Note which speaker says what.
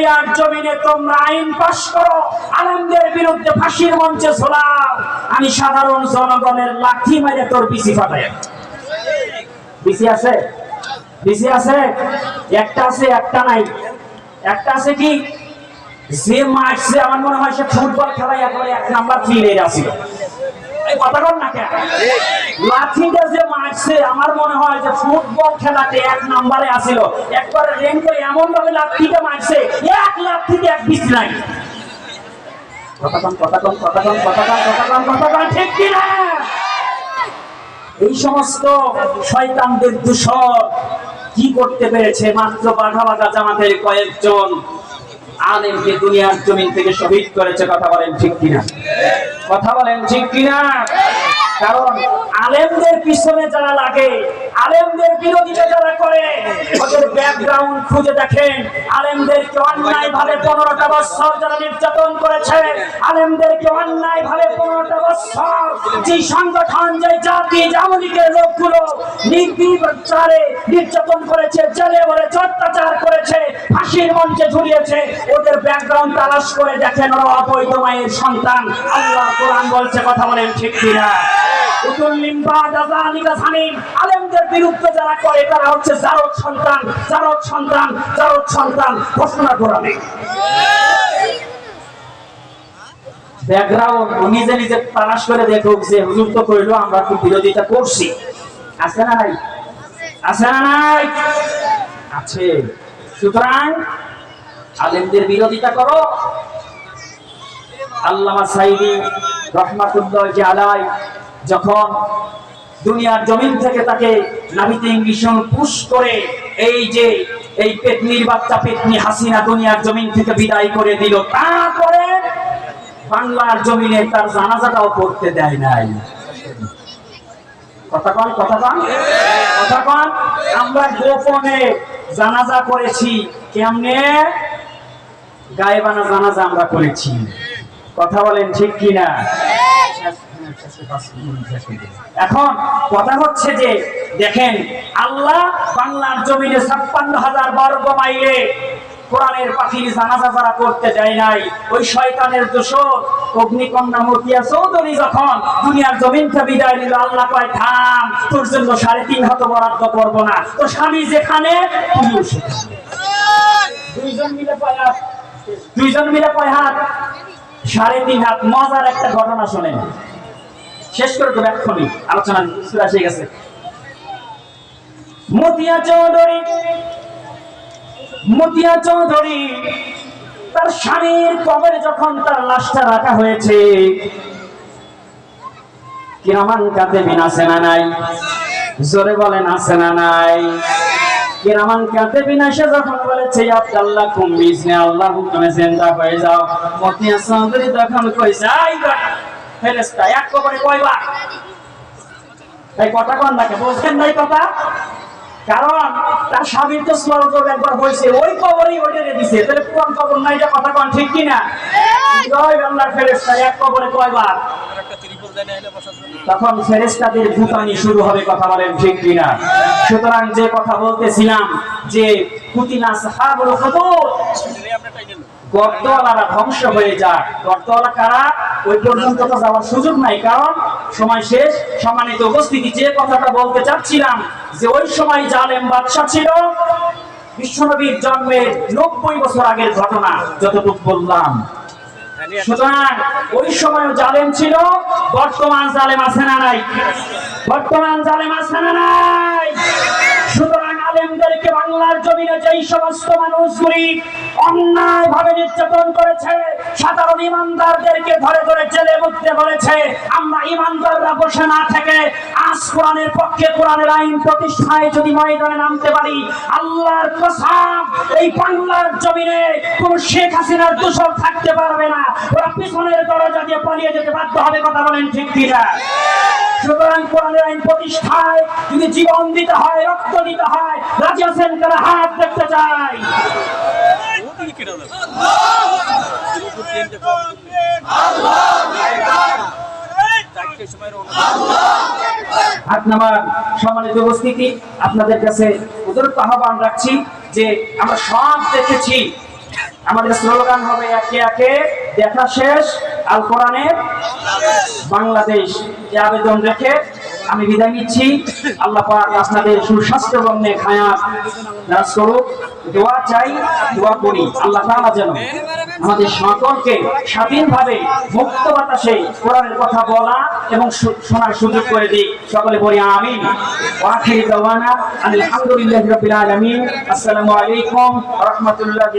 Speaker 1: দুনিয়ার জমিনে তোমরা আইন পাশ করো, আলেমদের বিরুদ্ধে ফাঁসির মঞ্চে ঝোলাও। আমি সাধারণ জনগণের লাঠি মেরে তোর বিসি ফাটাই। বিসি আছে? বিসি আছে? একটা আছে, একটা নাই। একটা আছে কি? যে মারছে, আমার মনে হয় সে ফুটবল খেলায় এক নাম্বার ফিল্ডে আসিল এই সমস্ত শয়তানদের দূষণ কি করতে পেরেছে মাত্র বাঘা বাঘা জামাতের কয়েকজন? আলেমকে দুনিয়ার জমিন থেকে শহীদ করেছে কথা বলেন ঠিক কিনা? কথা বলেন ঠিক কিনা? কারণ আলেমদের পিছনে যারা লাগে আলেমদের বিরোধিতা যারা করে, ওদের ব্যাকগ্রাউন্ড খুঁজে দেখেন। আলেমদেরকে অন্যায় ভাবে পনেরোটা বছর যারা নির্যাতন করেছে, আলেমদেরকে অন্যায় ভাবে পনেরোটা বছর যে সংগঠন, যে জাতি জামলিকের লোকগুলো নির্বিচারে নির্যাতন করেছে, জেলে বলে অত্যাচার করেছে, ফাঁসির মঞ্চে ঝুলিয়েছে, ওদের ব্যাকগ্রাউন্ড তালাশ করে দেখেন ওরা অবৈধ মায়ের সন্তান। আল্লাহ কোরআন বলছে, কথা বলেন ঠিক কিনা? আলেমদের নিজে নিজে করে দেখুক যে হুজুর তো আমরা তো বিরোধিতা করছি। আছে না নাই? আছে না নাই? আছে। সুতরাং আলেমদের বিরোধিতা করো। আল্লামা সাইদি রহমাতুল্লাহ আলাই যখন দুনিয়ার জমিন থেকে তাকে নাভিতে ইংলিশন পুশ করে এই যে, এই পেতনির বাচ্চা পেতনি হাসিনা দুনিয়ার জমিন থেকে বিদায় করে দিল, তারপরে বাংলার জমিনে তার জানাজাটাও করতে দেয় নাই। কথা কন কথা কন। কথা কন। আমরা গোপনে জানাজা করেছি। কেমনে? গায়েবানা জানাজা আমরা করেছি। কথা বলেন ঠিক কিনা? এখন কথা হচ্ছে যে, দেখেন, আল্লাহ বাংলার জমিনে ছাপ্পান্ন হাজার বর্গ মাইলে কোরআনের পাখির জানাজা যারা করতে দেয় নাই, ওই শয়তানের দোষর অগ্নিকন্যা মতিয়া চৌধুরী যখন দুনিয়ার জমিনটা বিদায় নিল, আল্লাহ কয়, থাম, তোর জন্য সাড়ে তিন হাত বরাদ্দ করব না। তো স্বামী যেখানে, তুমিও দুইজন মিলে কয় হাত? দুইজন মিলে কয় হাত? সাড়ে তিন হাত। মজার একটা ঘটনা শোনেন। শেষ করে দেবো এক্ষুনি। আলোচনা শুরু এসে গেছে। মতিয়া চৌধুরী মতিয়া চৌধুরী, তার স্বামীর কবরে যখন তার লাশটা রাখা হয়েছে, কিরামান কাতে বিনা সেনা নাই। জোরে বলেন, আছে না নাই? কিরামান কাতে বিনা সে যখন বলেছে, আব্দাল্লাহ কুম্বিস নে, আল্লাহ হুকুমে জিন্দা হয়ে যাও। মতিয়া চৌধুরী তখন কইছে, আই ফেরেস্তা এক কবরে কয়বার? এই কথা কন নাকি বলছেন নাই কথা? কারণ তার স্বামীর তো স্মরণ একবার হয়েছে ওই কবরই ওইটা দিছে। তাহলে কোন কবর নাই এটা কথা কন ঠিক কিনা? জয় বাংলার ফেরেস্তা এক কবরে কয়বার? তখন ফেরেস্তাদের ভূতানি শুরু হবে কথা বলেন ঠিক কিনা? সুতরাং যে কথা বলতেছিলাম যে সাহাবুল গর্তওয়ালারা ধ্বংস হয়ে যায় গর্তওয়ালা কারা? ওই পর্যন্ত তো যাওয়ার সুযোগ নাই, কারণ সময় শেষ। সম্মানিত উপস্থিতি, যে কথাটা বলতে চাচ্ছিলাম, যে ওই সময় জালেম বাদশা ছিল বিশ্বনবীর জন্মের নব্বই বছর আগের ঘটনা, যতটুকু বললাম। সুতরাং ওই সময় জালেম ছিল, বর্তমান জালেম আছে না নাই? বর্তমান জালেম আছে না নাই? বাংলার জমিনে যেই সমস্ত মানুষগুলি অন্যায় ভাবে নির্যাতন করেছে, সাধারণ ইমানদারদেরকে ধরে ধরে জেলে মুক্তে বলেছে। আমরা ইমানদাররা বসে না থেকে আজ কোরআনের পক্ষে কোরআনের আইন প্রতিষ্ঠায় যদি ময়দানে নামতে পারি, আল্লাহর কসম, এই বাংলার জমিনে কোন শেখ হাসিনার দূষণ থাকতে পারবে না। ওরা পিছনের দরজা দিয়ে পালিয়ে যেতে বাধ্য হবে, কথা বলেন ঠিক কিনা? সুতরাং কোরআনের আইন প্রতিষ্ঠায় যদি জীবন দিতে হয়, রক্ত দিতে হয়, রাজি আছেন তারা হাত দেখতে চাই। উপস্থিতি, আপনাদের কাছে উদরত আহ্বান রাখছি যে আমরা সব দেখেছি। আমাদের স্লোগান হবে একে একে, দেখা শেষ আল কোরআনের বাংলাদেশ এই আবেদন রেখে আমি বিদায় নিচ্ছি। আল্লাহ পাক আপনাদের সুস্বাস্থ্য বন্ধে খায়া রাজ করুক। দোয়া চাই, দোয়া করি। আল্লাহ তাআলা যেন আমাদের সকলকে স্বাধীনভাবে মুক্ত বাতাসে কোরআনের কথা বলা এবং শোনার সুযোগ করে দিই সকলে বলি আমিন। ওয়াখির দাওয়ানা আলহামদুলিল্লাহি রাব্বিল আলামিন। আসসালামু আলাইকুম রাহমাতুল্লাহি